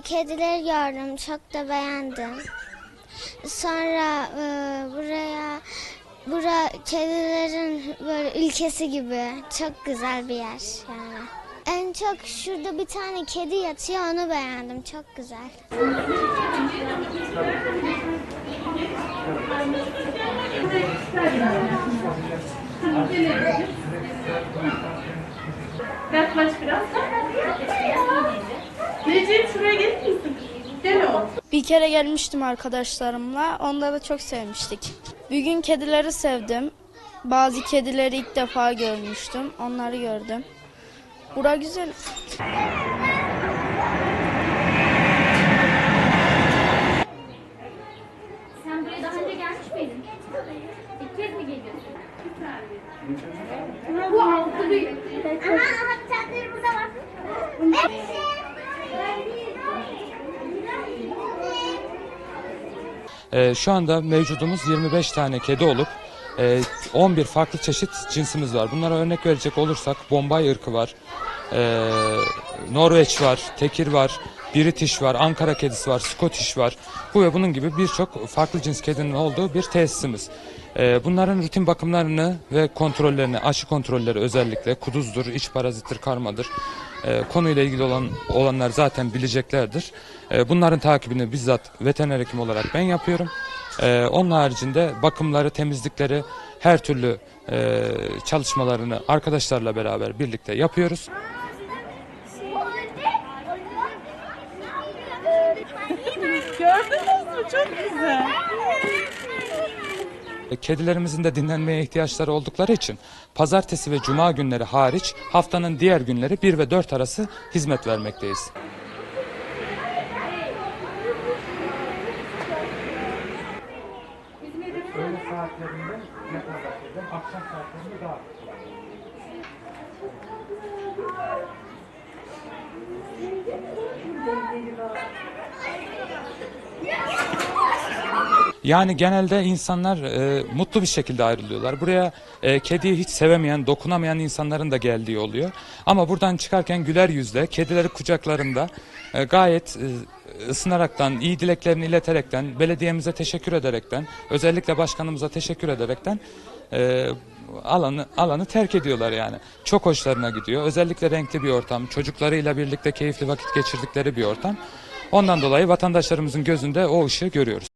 kedileri gördüm. Çok da beğendim. Sonra e, buraya bura kedilerin böyle ülkesi gibi çok güzel bir yer yani. En çok şurada bir tane kedi yatıyor onu beğendim. Çok güzel. Yaklaş biraz. Bir kere gelmiştim arkadaşlarımla. Onda da çok sevmiştik. Bir gün kedileri sevdim. Bazı kedileri ilk defa görmüştüm. Onları gördüm. Bura güzel. Sen buraya daha önce gelmiş miydin? İlk kez mi geliyorsun? Bu altı büyük. Ama habitatları burada var. Ee, şu anda mevcudumuz 25 tane kedi olup e, 11 farklı çeşit cinsimiz var. Bunlara örnek verecek olursak Bombay ırkı var, e, Norveç var, Tekir var, British var, Ankara kedisi var, Scottish var. Bu ve bunun gibi birçok farklı cins kedinin olduğu bir tesisimiz. E, bunların rutin bakımlarını ve kontrollerini, aşı kontrolleri özellikle kuduzdur, iç parazittir, karmadır. E, konuyla ilgili olan olanlar zaten bileceklerdir. E, bunların takibini bizzat veteriner hekim olarak ben yapıyorum. E, onun haricinde bakımları, temizlikleri, her türlü e, çalışmalarını arkadaşlarla beraber birlikte yapıyoruz. Gördünüz mü? Çok güzel. E, Kedilerimizin de dinlenmeye ihtiyaçları oldukları için pazartesi ve cuma günleri hariç haftanın diğer günleri 1 ve 4 arası hizmet vermekteyiz. Saatlerinde daha Yani genelde insanlar e, mutlu bir şekilde ayrılıyorlar. Buraya e, kediyi hiç sevemeyen, dokunamayan insanların da geldiği oluyor. Ama buradan çıkarken güler yüzle, kedileri kucaklarında e, gayet e, ısınaraktan, iyi dileklerini ileterekten, belediyemize teşekkür ederekten, özellikle başkanımıza teşekkür ederekten e, alanı alanı terk ediyorlar yani. Çok hoşlarına gidiyor. Özellikle renkli bir ortam, çocuklarıyla birlikte keyifli vakit geçirdikleri bir ortam. Ondan dolayı vatandaşlarımızın gözünde o ışığı görüyoruz.